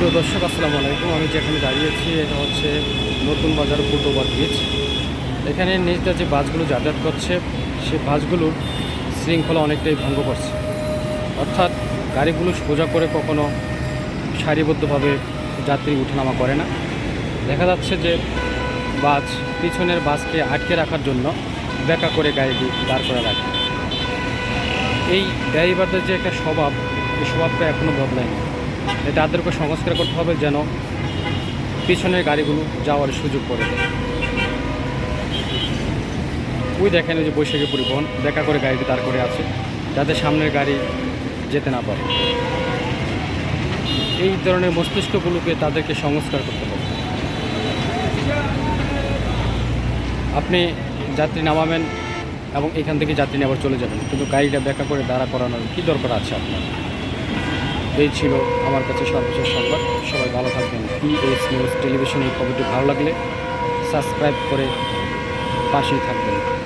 প্রিয় দর্শক, আসসালামু আলাইকুম। আমি যেখানে দাঁড়িয়েছি এটা হচ্ছে নতুন বাজার ফুটওভার ব্রিজ এখানে নিচটা যে বাসগুলো যাতায়াত করছে, সে বাসগুলোর শৃঙ্খলা অনেকটাই ভঙ্গ করছে। অর্থাৎ গাড়িগুলো সোজা করে কখনো সারিবদ্ধভাবে যাত্রী উঠানামা করে না। দেখা যাচ্ছে যে বাস পিছনের বাসকে আটকে রাখার জন্য বেকা করে গাড়িটি দাঁড় করে রাখে। এই ড্রাইভারদের যে একটা স্বভাব, এই স্বভাবটা এখনও বদলায়নি। তাদেরকে সংস্কার করতে হবে যেন পিছনের গাড়িগুলো যাওয়ার সুযোগ করে ওই দেখেন ওই যে বৈশাখী পরিবহন, দেখা করে গাড়িটি দাঁড় করে আছে, যাতে সামনের গাড়ি যেতে না পারে। এই ধরনের মস্তিষ্কগুলোকে তাদেরকে সংস্কার করতে হবে। আপনি যাত্রী নামাবেন এবং এখান থেকে যাত্রী আবার চলে যাবেন, কিন্তু গাড়িটা ব্যাকা করে দাঁড়া করানোর কী দরকার আছে আপনার? এই ছিল আমার কাছে সর্বশেষ সংবাদ। সবাই ভালো থাকবেন। পিএস নিউজ টেলিভিশন এই খবরটি ভালো লাগলে সাবস্ক্রাইব করে পাশেই থাকবেন।